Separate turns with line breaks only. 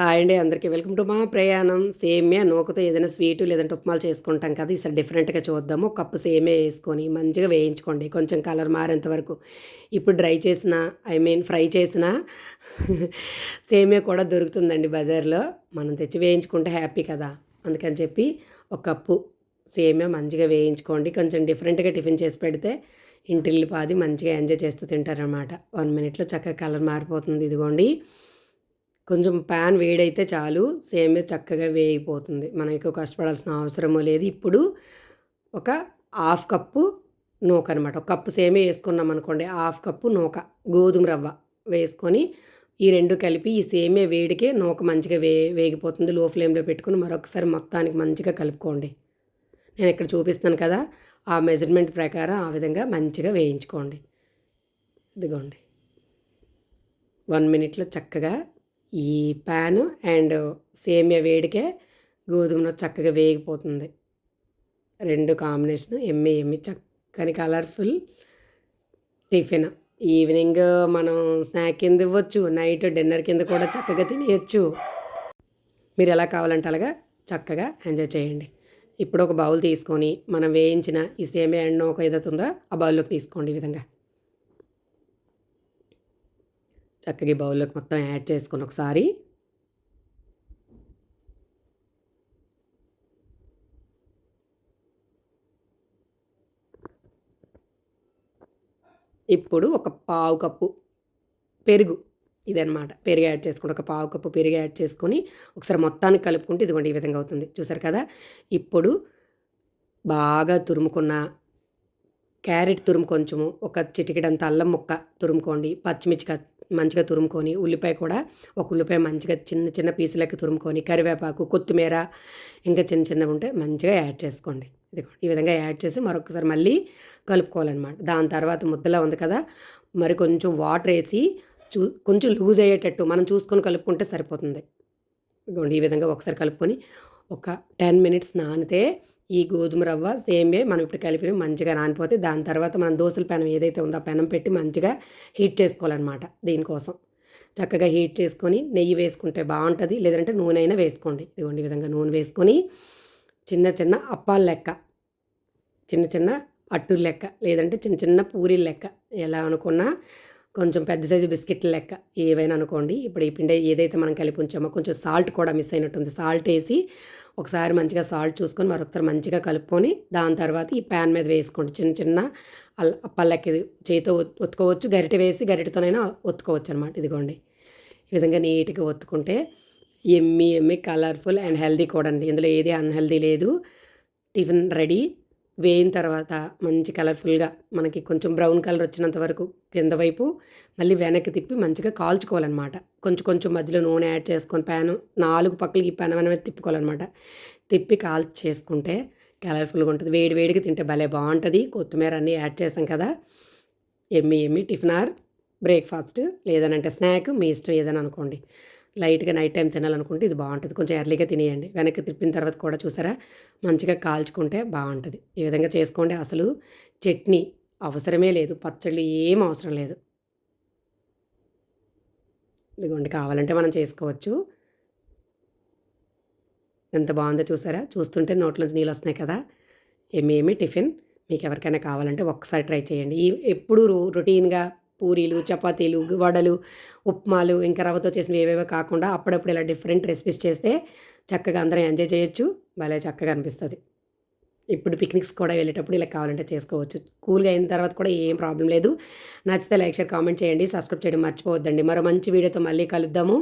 Hi అండి అందరికీ. Welcome to మా ప్రయాణం. సేమియా నూకతో ఏదైనా స్వీటు లేదంటే ఉప్మాలు చేసుకుంటాం కదా. ఈసారి డిఫరెంట్గా చూద్దాము. ఒక కప్పు సేమియా వేసుకొని మంచిగా వేయించుకోండి. కొంచెం కలర్ మారేంత వరకు. ఇప్పుడు డ్రై చేసిన ఐ మీన్ ఫ్రై చేసిన సేమియా కూడా దొరుకుతుందండి బజార్లో. మనం తెచ్చి వేయించుకుంటే హ్యాపీ కదా. అందుకని చెప్పి ఒక కప్పు సేమియా మంచిగా వేయించుకోండి. కొంచెం డిఫరెంట్గా టిఫిన్ చేసి పెడితే ఇంటిల్లి పాది మంచిగా ఎంజాయ్ చేస్తూ తింటారనమాట వన్ మినిట్లో చక్కగా కలర్ మారిపోతుంది. ఇదిగోండి. కొంచెం ప్యాన్ వేడైతే చాలు. సేమియా చక్కగా వేగిపోతుంది. మనం ఎక్కువ కష్టపడాల్సిన అవసరమో లేదు. ఇప్పుడు ఒక హాఫ్ కప్పు నూక అనమాట ఒక కప్పు సేమియా వేసుకున్నాం అనుకోండి. హాఫ్ కప్పు నూక గోధుమ రవ్వ వేసుకొని ఈ రెండు కలిపి ఈ సేమియా వేడికే నూక మంచిగా వే వేగిపోతుంది. లో ఫ్లేమ్లో పెట్టుకుని మరొకసారి మొత్తానికి మంచిగా కలుపుకోండి. నేను ఇక్కడ చూపిస్తాను కదా ఆ మెజర్మెంట్ ప్రకారం ఆ విధంగా మంచిగా వేయించుకోండి. ఇదిగోండి. వన్ మినిట్లో చక్కగా ఈ ప్యాను అండ్ సేమియా వేడికే గోధుమలో చక్కగా వేగిపోతుంది. రెండు కాంబినేషన్ ఎమ్మి ఎమ్మి చక్కని కలర్ఫుల్ టిఫిన్. ఈవినింగ్ మనం స్నాక్ కింద ఇవ్వచ్చు నైట్ డిన్నర్ కింద కూడా చక్కగా తినేయచ్చు. మీరు ఎలా కావాలంటే అలాగా చక్కగా ఎంజాయ్ చేయండి. ఇప్పుడు ఒక బౌల్ తీసుకొని మనం వేయించిన ఈ సేమియా ఎండ ఒక ఏదైతుందో ఆ బౌల్లోకి తీసుకోండి ఈ విధంగా. చక్కగా బౌల్లోకి మొత్తం యాడ్ చేసుకుని ఒకసారి. ఇప్పుడు ఒక పావు కప్పు పెరుగు ఇదనమాట పెరుగు యాడ్ చేసుకుని ఒక పావు కప్పు పెరుగు యాడ్ చేసుకొని ఒకసారి మొత్తాన్ని కలుపుకుంటే ఇదిగోండి ఈ విధంగా అవుతుంది. చూసారు కదా? ఇప్పుడు బాగా తురుముకున్న క్యారెట్ తురుము కొంచెము ఒక చిటికెడంత అల్లం ముక్క తురుముకోండి. పచ్చిమిర్చి మంచిగా తురుముకొని ఉల్లిపాయ కూడా ఒక ఉల్లిపాయ మంచిగా చిన్న చిన్న పీసులకి తురుముకొని కరివేపాకు కొత్తిమీర ఇంకా చిన్న చిన్నవి ఉంటే మంచిగా యాడ్ చేసుకోండి. ఇది ఈ విధంగా యాడ్ చేసి మరొకసారి మళ్ళీ కలుపుకోవాలన్నమాట. దాని తర్వాత ముద్దలా ఉంది కదా మరి కొంచెం వాటర్ వేసి చూ కొంచెం లూజ్ అయ్యేటట్టు మనం చూసుకొని కలుపుకుంటే సరిపోతుంది. ఇదిగోండి. ఈ విధంగా ఒకసారి కలుపుకొని ఒక టెన్ మినిట్స్ నానితే ఈ గోధుమ రవ్వ సేమే మనం ఇప్పుడు కలిపి మంచిగా నానిపోతే దాని తర్వాత మనం దోశల పెనం ఏదైతే ఉందో ఆ పెనం పెట్టి మంచిగా హీట్ చేసుకోవాలన్నమాట దీనికోసం. చక్కగా హీట్ చేసుకొని నెయ్యి వేసుకుంటే బాగుంటుంది లేదంటే నూనె అయినా వేసుకోండి. ఇదిగోండి విధంగా నూనె వేసుకొని చిన్న చిన్న అప్పాల లెక్క చిన్న చిన్న అట్టుల లెక్క లేదంటే చిన్న చిన్న పూరీల లెక్క ఎలా అనుకున్నా కొంచెం పెద్ద సైజు బిస్కెట్ల లెక్క ఏవైనా అనుకోండి. ఇప్పుడు ఈ పిండి ఏదైతే మనం కలిపి ఉంచామో కొంచెం సాల్ట్ కూడా మిస్ అయినట్టుంది. సాల్ట్ వేసి ఒకసారి మంచిగా సాల్ట్ చూసుకొని మరొకసారి మంచిగా కలుపుకొని దాని తర్వాత ఈ ప్యాన్ మీద వేసుకోండి. చిన్న చిన్న పల్లెకి చేతితో ఒత్తుకోవచ్చు. గరిటె వేసి గరిటెతోనైనా ఒత్తుకోవచ్చు అనమాట ఇదిగోండి. ఈ విధంగా నీట్గా ఒత్తుకుంటే yummy yummy colourful and healthy కూడా అండి ఇందులో ఏది అన్హెల్దీ లేదు. Tiffin ready. వేయిన తర్వాత మంచి కలర్ఫుల్గా మనకి కొంచెం బ్రౌన్ కలర్ వచ్చినంత వరకు కింద వైపు మళ్ళీ వెనక్కి తిప్పి మంచిగా కాల్చుకోవాలన్నమాట. కొంచెం కొంచెం మధ్యలో నూనె యాడ్ చేసుకొని ప్యాన్ నాలుగు పక్కలకి ప్యాన్ అనేది తిప్పుకోవాలన్నమాట. తిప్పి కాల్చి చేసుకుంటే కలర్ఫుల్గా ఉంటుంది. వేడి వేడిగా తింటే భలే బాగుంటుంది. కొత్తిమీర అన్నీ యాడ్ చేసాం కదా. Yummy yummy tiffin or breakfast లేదనంటే స్నాక్ మీ ఇష్టం ఏదైనా అనుకోండి. లైట్గా నైట్ టైం తినాలనుకుంటే ఇది బాగుంటుంది. కొంచెం ఎర్లీగా తినేయండి. వెనక్కి తిప్పిన తర్వాత కూడా చూసారా? మంచిగా కాల్చుకుంటే బాగుంటుంది. ఈ విధంగా చేసుకోండి. అసలు చట్నీ అవసరమే లేదు. పచ్చళ్ళు ఏం అవసరం లేదు. ఇదిగోండి. కావాలంటే మనం చేసుకోవచ్చు. ఎంత బాగుందో చూసారా? చూస్తుంటే నోట్లోంచి నీళ్ళు వస్తున్నాయి కదా? ఏమేమి టిఫిన్? మీకు ఎవరికైనా కావాలంటే ఒక్కసారి ట్రై చేయండి. ఈ ఎప్పుడు రొటీన్గా పూరీలు చపాతీలు వడలు ఉప్మాలు ఇంకా రవ్వతో చేసినవి ఏవేవో కాకుండా అప్పుడప్పుడు ఇలా డిఫరెంట్ రెసిపీస్ చేస్తే చక్కగా అందరం ఎంజాయ్ చేయొచ్చు. భలే చక్కగా అనిపిస్తుంది. ఇప్పుడు పిక్నిక్స్ కూడా వెళ్ళేటప్పుడు ఇలా కావాలంటే చేసుకోవచ్చు. కూల్గా అయిన తర్వాత కూడా ఏం ప్రాబ్లం లేదు. నచ్చితే లైక్ షేర్ కామెంట్ చేయండి. సబ్స్క్రైబ్ చేయడం మర్చిపోవద్దండి. మరో మంచి వీడియోతో మళ్ళీ కలుద్దాము.